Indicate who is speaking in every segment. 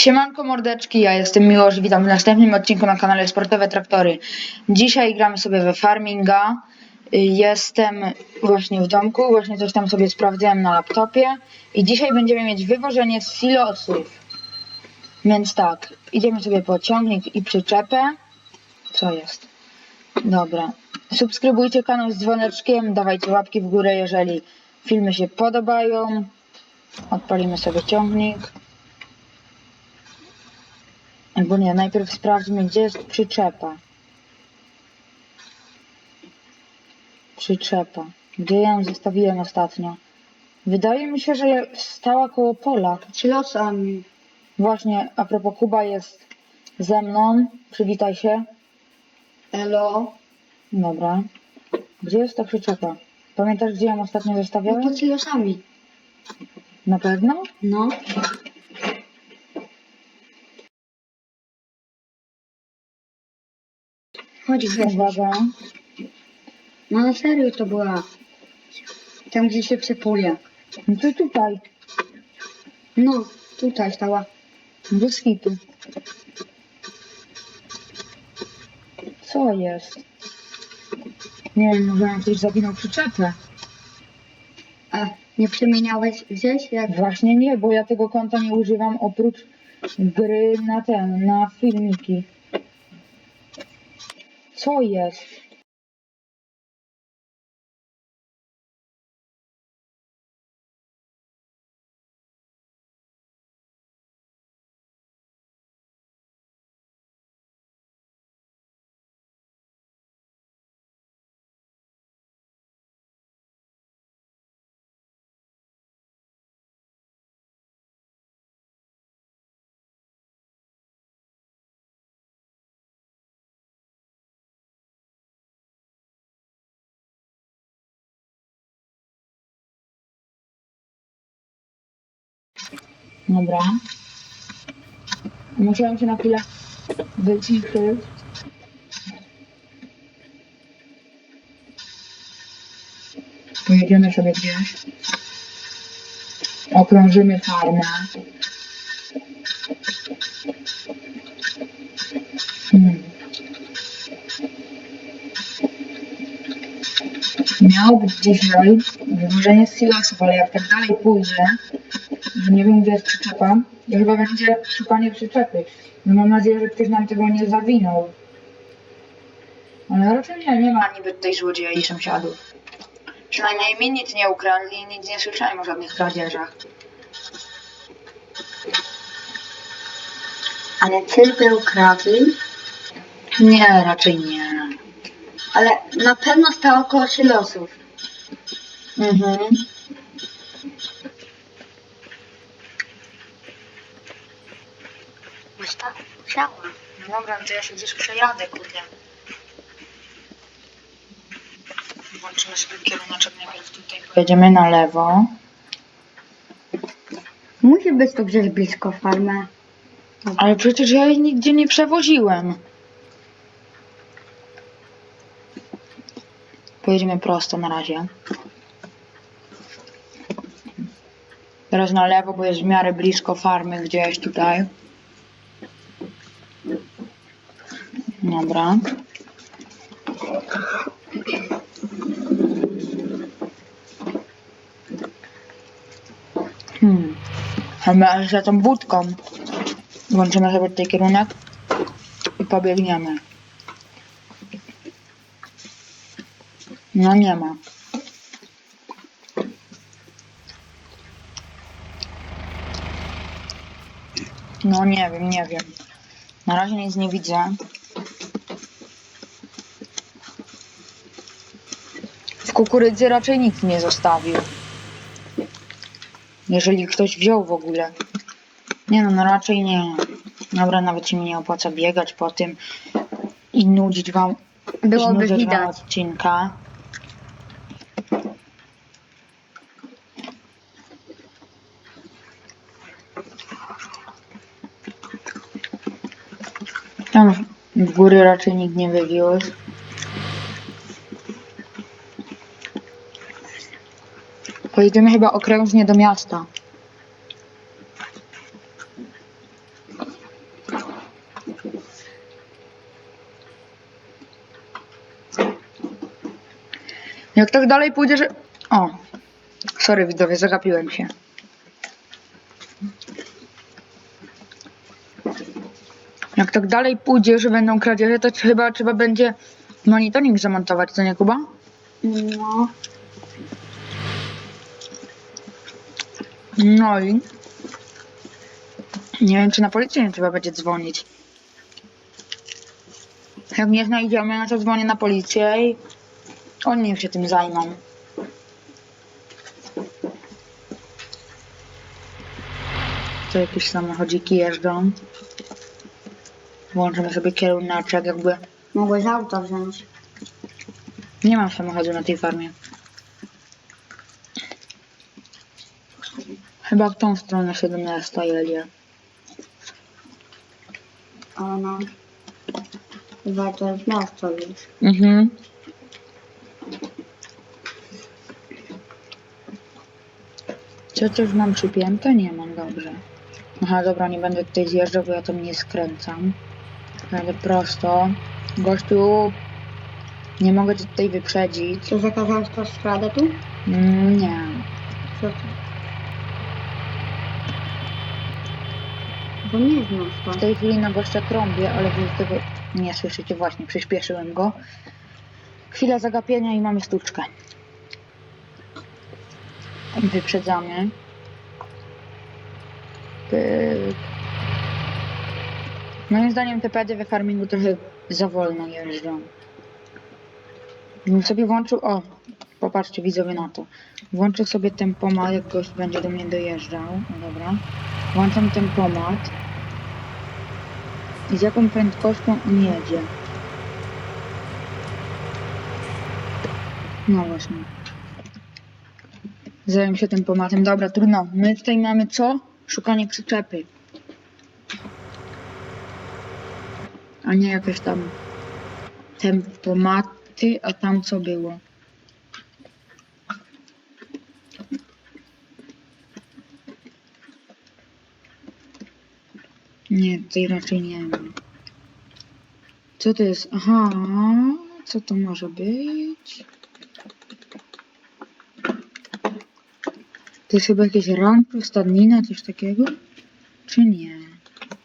Speaker 1: Siemanko mordeczki, ja jestem Miłosz, witam w następnym odcinku na kanale Sportowe Traktory. Dzisiaj gramy sobie we farminga. Jestem właśnie w domku, właśnie coś tam sobie sprawdzałem na laptopie i dzisiaj będziemy mieć wywożenie z silosów. Więc tak, idziemy sobie po ciągnik i przyczepę. Co jest? Dobra. Subskrybujcie kanał z dzwoneczkiem, dawajcie łapki w górę, jeżeli filmy się podobają. Odpalimy sobie ciągnik. Albo nie, najpierw sprawdźmy, gdzie jest przyczepa. Przyczepa. Gdzie ja ją zostawiłem ostatnio? Wydaje mi się, że stała koło pola.
Speaker 2: Losami.
Speaker 1: Właśnie, a propos Kuba jest ze mną. Przywitaj się.
Speaker 2: Elo.
Speaker 1: Dobra. Gdzie jest ta przyczepa? Pamiętasz, gdzie ją ostatnio
Speaker 2: No
Speaker 1: zostawiałem?
Speaker 2: pod silosami.
Speaker 1: Na pewno?
Speaker 2: No. Chodź.
Speaker 1: Uwaga.
Speaker 2: No na serio to była. Tam gdzie się przepuje.
Speaker 1: No to tutaj.
Speaker 2: No, tutaj stała.
Speaker 1: Do skitu. Co jest? Nie wiem, może nam ktoś zawinął przyczepę.
Speaker 2: A nie przemieniałeś gdzieś? Jak...
Speaker 1: Właśnie nie, bo ja tego konta nie używam oprócz gry na ten, na filmiki. Co jest? Dobra. Musiałem się na chwilę wyciszyć. Pojedziemy sobie gdzieś. Okrążymy farmę. Hmm. Miało być dzisiaj wywożenie z silosów, ale jak tak dalej pójdzie, że nie wiem gdzie jest przyczepa, chyba będzie szukanie przyczepy. No mam nadzieję, że ktoś nam tego nie zawinął. Ale raczej nie, nie ma niby tutaj złodziei sąsiadów. Przynajmniej mi nic nie ukradli i nic nie słyszałem o żadnych kradzieżach.
Speaker 2: Ale ciebie ukradli?
Speaker 1: Nie, raczej nie.
Speaker 2: Ale na pewno stała koło silosów.
Speaker 1: Mhm.
Speaker 2: Już tak.
Speaker 1: No dobra, no to ja się gdzieś przejadę, kurde. Włączymy sobie kierunek najpierw tutaj. Pojedziemy na lewo.
Speaker 2: Musi być tu gdzieś blisko farmy.
Speaker 1: Ale przecież ja jej nigdzie nie przewoziłem. Pojedziemy prosto na razie. Teraz na lewo, bo jest w miarę blisko farmy gdzieś tutaj. Dobra. Hmm. Chyba za tą budką. Włączymy sobie tutaj kierunek i pobiegniemy. No nie ma. No nie wiem, nie wiem. Na razie nic nie widzę. Kukurydzy raczej nikt nie zostawił. Jeżeli ktoś wziął w ogóle. Nie no, no raczej nie. Dobra, nawet się mi nie opłaca biegać po tym i nudzić wam,
Speaker 2: Byłoby
Speaker 1: znudzać wam
Speaker 2: widać.
Speaker 1: odcinka. Tam w- w góry raczej nikt nie wywiózł. Pojedziemy chyba okrężnie do miasta. Jak tak dalej pójdzie, że... O, sorry widzowie, zagapiłem się. Jak tak dalej pójdzie, że będą kradzieże, to chyba trzeba będzie monitoring zamontować, co nie Kuba?
Speaker 2: No.
Speaker 1: No i... Nie wiem, czy na policję nie trzeba będzie dzwonić. Jak nie znajdziemy, no to dzwonię na policję i oni się tym zajmą. To jakieś samochodziki jeżdżą. Włączymy sobie kierunaczek, jakby...
Speaker 2: Mogłeś auto wziąć.
Speaker 1: Nie mam samochodu na tej farmie. Chyba w tą stronę 17 jedzie.
Speaker 2: No. Chyba to jest miasto już.
Speaker 1: Mhm. Co też mam przypięte? Nie mam, dobrze. Aha, dobra, nie będę tutaj zjeżdżał, bo ja tam nie skręcam. Jadę prosto. Gościu, nie mogę cię tutaj wyprzedzić.
Speaker 2: Czy zakazałeś to stradę tu?
Speaker 1: Mm, nie.
Speaker 2: Co to? Bo nie jest miasto.
Speaker 1: W tej chwili na gościa trąbię, ale wy tego nie słyszycie. Właśnie, przyspieszyłem go. Chwila zagapienia i mamy sztuczkę. Wyprzedzamy. Pyk. Moim zdaniem te pedy we farmingu trochę za wolno jeżdżą. Bym sobie włączył, o, popatrzcie widzowie na to. Włączę sobie tempomat, jak gość będzie do mnie dojeżdżał. Dobra. Włączam tempomat. I z jaką prędkością on jedzie? No właśnie. Zająłem się tempomatem. Dobra, trudno. My tutaj mamy co? Szukanie przyczepy. A nie jakieś tam tempomaty, a tam co było. Nie, tutaj raczej nie ma. Co to jest? Aha, co to może być? To jest chyba jakieś rancho, stadnina, coś takiego? Czy nie?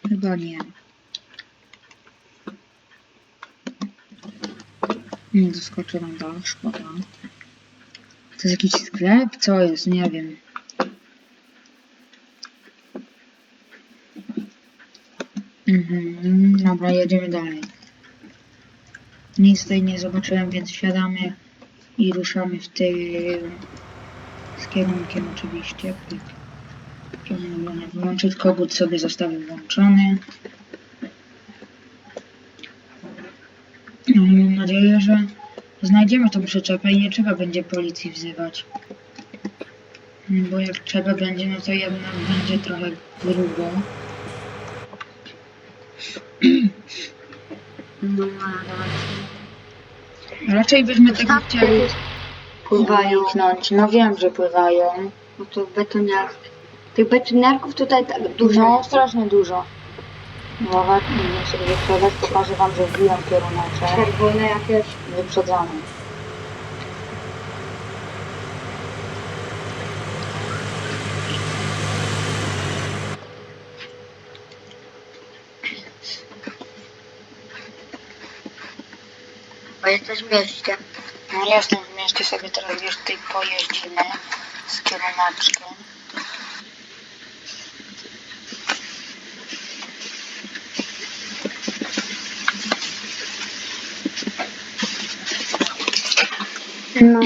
Speaker 1: Chyba nie. Nie doskoczę na dach, szkoda. To jest jakiś sklep? Co jest? Nie wiem. Mhm, dobra, jedziemy dalej. Nic tutaj nie zobaczyłem, więc wsiadamy i ruszamy w tym z kierunkiem oczywiście. Włączyć kogut sobie zostawię włączony. No mam nadzieję, że znajdziemy tą przyczepę i nie trzeba będzie policji wzywać. Bo jak trzeba będzie, no to jednak będzie trochę grubo.
Speaker 2: No, ale
Speaker 1: Raczej byśmy tego
Speaker 2: Tak,
Speaker 1: chcieli
Speaker 2: Pływają.
Speaker 1: uniknąć. No wiem, że pływają.
Speaker 2: No to betoniarów. Tych betoniarków tutaj tak dużo.
Speaker 1: No, strasznie dużo. Uwaga, będziemy sobie wyprzedzać. Pokażę wam, że wbiłem kierunek.
Speaker 2: Czerwone jakieś.
Speaker 1: Wyprzedzamy.
Speaker 2: Bo jesteś w mieście.
Speaker 1: No jestem w mieście, sobie teraz już tutaj pojeździmy z kierunaczkiem.
Speaker 2: No.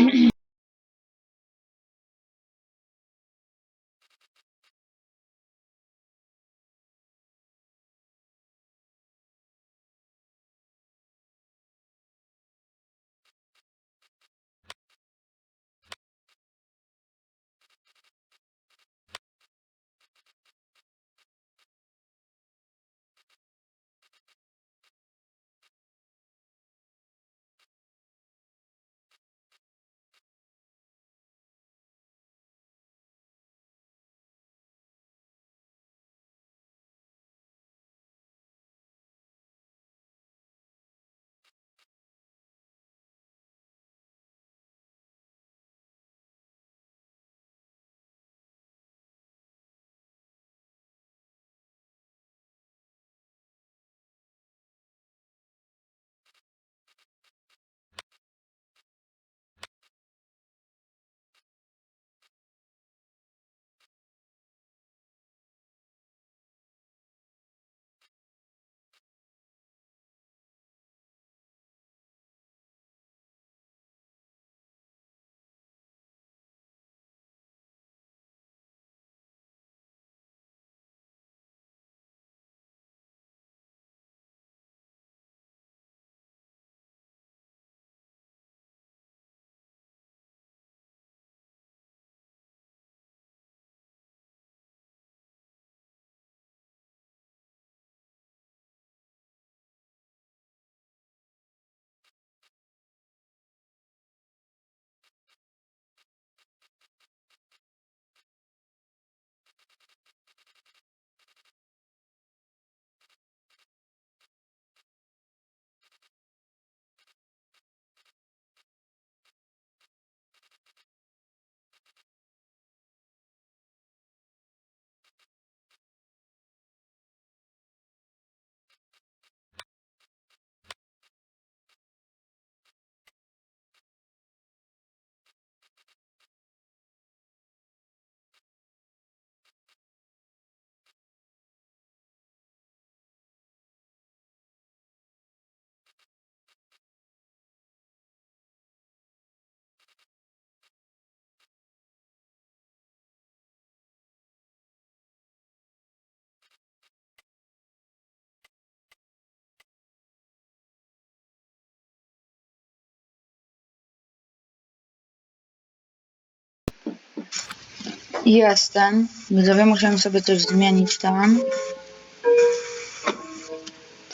Speaker 1: Jestem. Widzowie, musiałem sobie coś zmienić tam.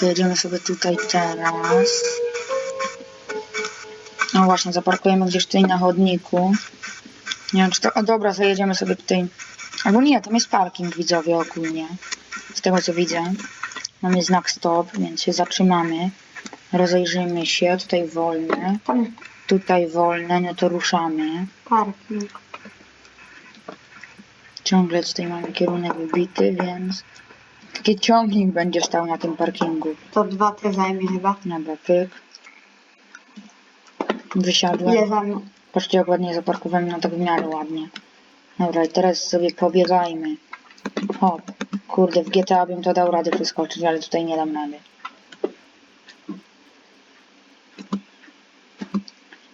Speaker 1: Jedziemy sobie tutaj teraz. No właśnie, zaparkujemy gdzieś tutaj na chodniku. Nie wiem, czy to... O dobra, zajedziemy sobie tutaj. Albo nie, tam jest parking, widzowie, ogólnie. Z tego, co widzę. Mamy znak stop, więc się zatrzymamy. Rozejrzymy się. Tutaj wolne.
Speaker 2: Tam
Speaker 1: Tutaj wolne, no to ruszamy.
Speaker 2: parking.
Speaker 1: Ciągle tutaj mamy kierunek wybity, więc taki ciągnik będzie stał na tym parkingu.
Speaker 2: To dwa te zajmie chyba.
Speaker 1: Dobra, pyk. Wysiadłem.
Speaker 2: Ile zajmie?
Speaker 1: Patrzcie jak ładnie zaparkowałem, no tak w miarę ładnie. Dobra, i teraz sobie pobiegajmy. Hop. Kurde, w GTA bym to dał radę przeskoczyć, ale tutaj nie dam rady.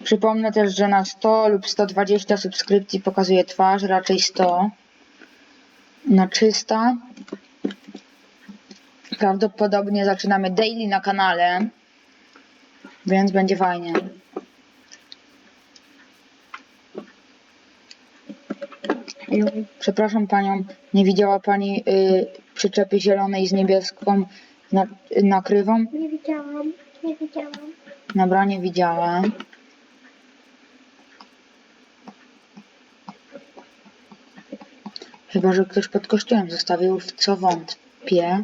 Speaker 1: Przypomnę też, że na 100 lub 120 subskrypcji pokazuje twarz, raczej 100. Na 300 prawdopodobnie zaczynamy daily na kanale, więc będzie fajnie. Przepraszam panią, nie widziała pani y, przyczepy zielonej z niebieską na, nakrywą?
Speaker 2: Nie widziałam, nie widziałam.
Speaker 1: Dobra, nie widziałem. Chyba, że ktoś pod kościołem zostawił, w co wątpię.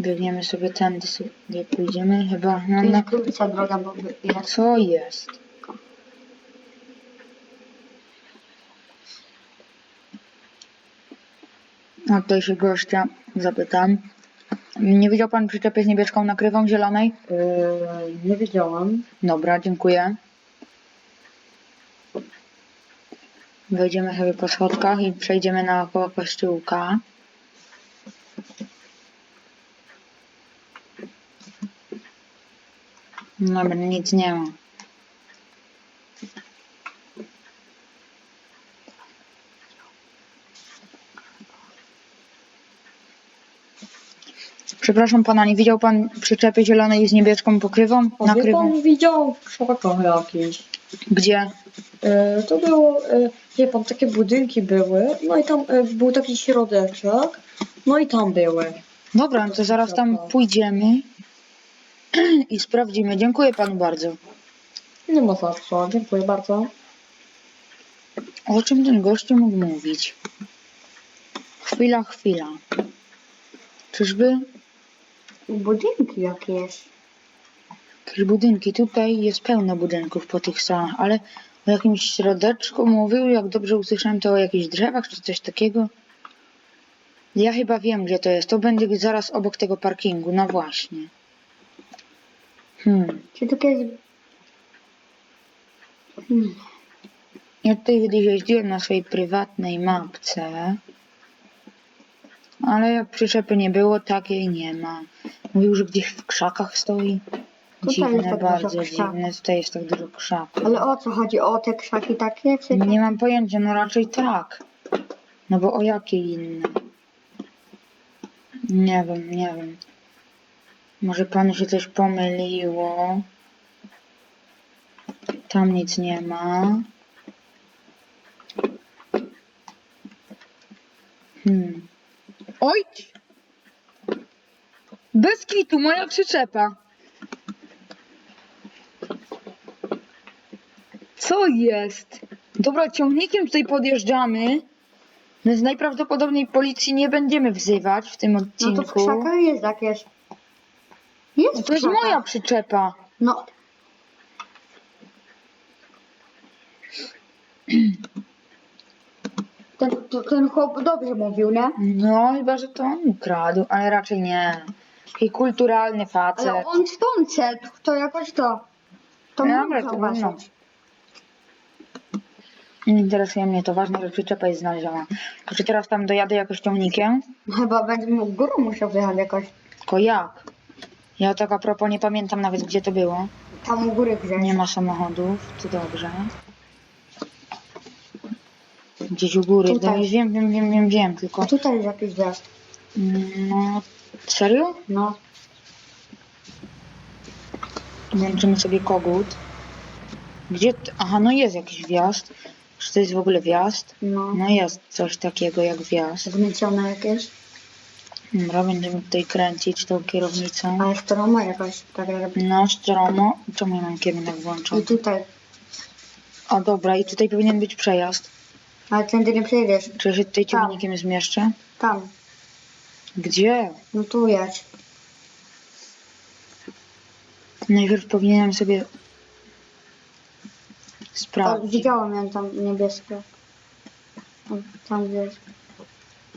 Speaker 1: Biegniemy sobie tędy, sobie pójdziemy chyba. No,
Speaker 2: To
Speaker 1: no,
Speaker 2: jest krótsza droga, bo jest.
Speaker 1: co jest? A tutaj się gościa zapytam. Nie widział pan przyczepy z niebieską nakrywą zielonej?
Speaker 2: Yy, nie widziałam.
Speaker 1: Dobra, dziękuję. Wejdziemy sobie po schodkach i przejdziemy naokoło kościółka. Dobra, nic nie ma. Przepraszam pana, nie widział pan przyczepy zielonej z niebieską pokrywą?
Speaker 3: Pan widział w krzakach jakieś.
Speaker 1: Gdzie?
Speaker 3: E, to było, e, wie pan, takie budynki były, no i tam e, był taki środeczek, no i tam były.
Speaker 1: Dobra, no to zaraz tam pójdziemy i sprawdzimy. Dziękuję panu bardzo.
Speaker 3: Nie ma za co, dziękuję bardzo.
Speaker 1: O czym ten gościu mógł mówić? Chwila, chwila. Czyżby
Speaker 2: Budynki jakieś.
Speaker 1: Jakieś budynki? Tutaj jest pełno budynków po tych salach, ale o jakimś środeczku mówił, jak dobrze usłyszałem, to o jakichś drzewach czy coś takiego. Ja chyba wiem, gdzie to jest. To będzie zaraz obok tego parkingu. No właśnie. Hmm.
Speaker 2: Czy to jest... Hmm.
Speaker 1: Ja tutaj kiedyś jeździłem na swojej prywatnej mapce, ale jak przyczepy nie było, takiej nie ma. Mówił, że gdzieś w krzakach stoi.
Speaker 2: Tutaj jest
Speaker 1: Dziwne,
Speaker 2: tak
Speaker 1: bardzo dziwne. Tutaj jest tak dużo krzaków.
Speaker 2: Ale o co chodzi? O te krzaki takie? Czy
Speaker 1: Nie mam pojęcia, no raczej tak. No bo o jakie inne? Nie wiem, nie wiem. Może panu się coś pomyliło. Tam nic nie ma. Hmm. Oj! Bez kitu, moja przyczepa. Co jest? Dobra, ciągnikiem tutaj podjeżdżamy. Więc najprawdopodobniej policji nie będziemy wzywać w tym
Speaker 2: No to w
Speaker 1: odcinku.
Speaker 2: krzakach jest jakieś. Jest
Speaker 1: No
Speaker 2: w
Speaker 1: to jest
Speaker 2: krzakach.
Speaker 1: moja przyczepa.
Speaker 2: No. Ten, to, ten chłop dobrze mówił, nie?
Speaker 1: No, chyba, że to on ukradł, ale raczej nie. Taki kulturalny facet.
Speaker 2: Ale on stąd szedł, to jakoś to. To
Speaker 1: Dobra,
Speaker 2: mógł
Speaker 1: to
Speaker 2: zauważyć.
Speaker 1: Nie interesuje mnie to, ważne, że przyczepa jest znaleziona. To czy teraz tam dojadę jakoś ciągnikiem?
Speaker 2: Chyba będzie mu górą musiał wyjechać jakoś.
Speaker 1: Tylko jak? Ja tak a propos nie pamiętam nawet gdzie to było.
Speaker 2: Tam u góry wziąć.
Speaker 1: Nie ma samochodów, to dobrze. Gdzieś u góry,
Speaker 2: Tutaj.
Speaker 1: no, wiem, wiem, wiem, wiem, wiem, tylko...
Speaker 2: A tutaj jest jakiś zjazd.
Speaker 1: No, serio?
Speaker 2: No.
Speaker 1: Włączymy sobie kogut. Gdzie... Aha, no jest jakiś wjazd. Czy to jest w ogóle wjazd?
Speaker 2: No.
Speaker 1: No jest coś takiego jak wjazd.
Speaker 2: Zmycione jakieś.
Speaker 1: Dobra, będziemy tutaj kręcić tą kierownicą.
Speaker 2: A jest stroma jakaś, tak jakby.
Speaker 1: No, stromo. Czemu ja mam kierunek włączony?
Speaker 2: I tutaj.
Speaker 1: A dobra, i tutaj powinien być przejazd.
Speaker 2: Ale tędy nie przejdziesz.
Speaker 1: Czy ja się tutaj ciągnikiem zmieszczę?
Speaker 2: Tam.
Speaker 1: Gdzie?
Speaker 2: No tu jedź.
Speaker 1: Najpierw powinienem sobie
Speaker 2: O,
Speaker 1: sprawdzić.
Speaker 2: widziałam ją tam niebieskie. O, Tam gdzieś.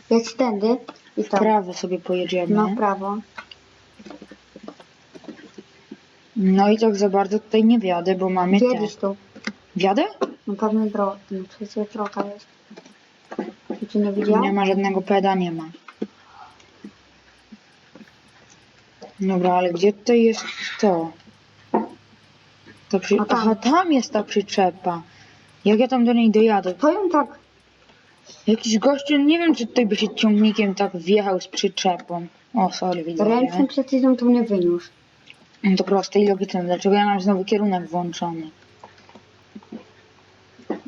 Speaker 2: Jedź tędy i
Speaker 1: W
Speaker 2: tam.
Speaker 1: prawo sobie pojedziemy.
Speaker 2: No prawo.
Speaker 1: No i tak za bardzo tutaj nie wiadę, bo mamy te.
Speaker 2: Jedziesz tu.
Speaker 1: Wiadę?
Speaker 2: No pewnie droga. No przecież droga jest. I tu nie?
Speaker 1: Nie ma żadnego peda, nie ma. Dobra, ale gdzie tutaj jest to? To przy...
Speaker 2: A tam.
Speaker 1: Aha, tam jest ta przyczepa. Jak ja tam do niej dojadę?
Speaker 2: To ją tak.
Speaker 1: Jakiś gościu, nie wiem czy tutaj by się ciągnikiem tak wjechał z przyczepą. O, sorry, widzowie.
Speaker 2: Ręcznym przecisem tu nie wyniósł.
Speaker 1: No To proste i logiczne. Dlaczego ja mam znowu kierunek włączony?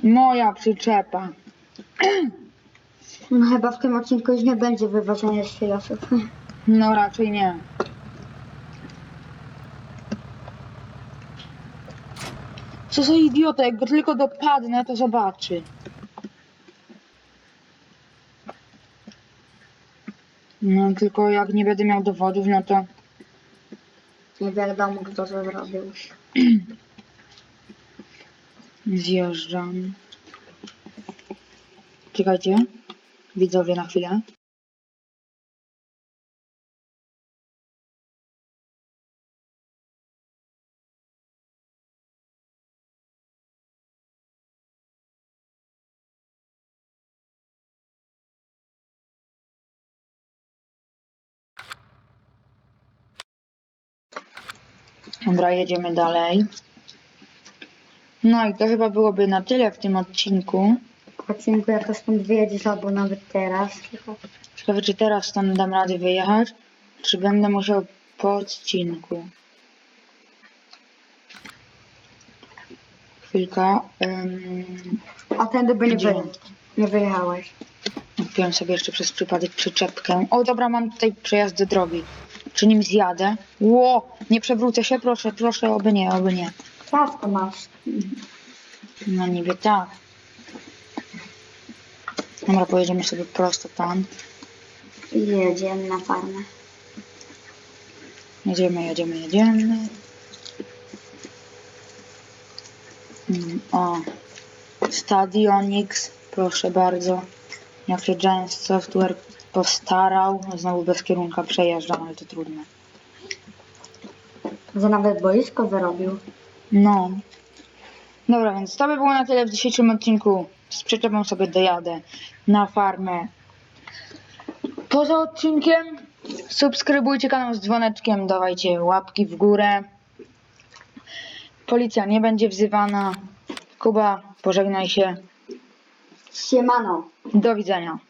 Speaker 1: Moja przyczepa.
Speaker 2: No chyba w tym odcinku już nie będzie wyważenia z silosów.
Speaker 1: No raczej nie. Co za idiota, jak go tylko dopadnę, to zobaczy. No tylko jak nie będę miał dowodów, no to
Speaker 2: Nie wiadomo kto to zrobił.
Speaker 1: zjeżdżam. Czekajcie, widzowie na chwilę. Dobra, jedziemy dalej. No i to chyba byłoby na tyle w tym odcinku.
Speaker 2: Odcinku jak to stąd wyjedziesz albo nawet teraz.
Speaker 1: Ciekawe, czy teraz stąd dam radę wyjechać, czy będę musiał po odcinku. Chwilka. Um,
Speaker 2: A tędy by nie,
Speaker 1: Gdzie?
Speaker 2: wy... nie wyjechałeś.
Speaker 1: kupiłem sobie jeszcze przez przypadek przyczepkę. O, dobra, mam tutaj przejazd do drogi. Czy nim zjadę? Ło! Nie przewrócę się, proszę, proszę, oby nie, oby nie.
Speaker 2: Ciasto masz.
Speaker 1: No niby tak. Dobra, pojedziemy sobie prosto tam.
Speaker 2: I jedziemy na farmę.
Speaker 1: Jedziemy, jedziemy, jedziemy. Mm, O, Stadionix, proszę bardzo. Jak się Giant Software postarał, znowu bez kierunka przejeżdżam, ale to trudno.
Speaker 2: Że nawet boisko wyrobił.
Speaker 1: No. Dobra, więc to by było na tyle w dzisiejszym odcinku. Z przyczepą sobie dojadę na farmę. Poza odcinkiem subskrybujcie kanał z dzwoneczkiem, dawajcie łapki w górę. Policja nie będzie wzywana. Kuba, pożegnaj się.
Speaker 2: Siemano.
Speaker 1: Do widzenia.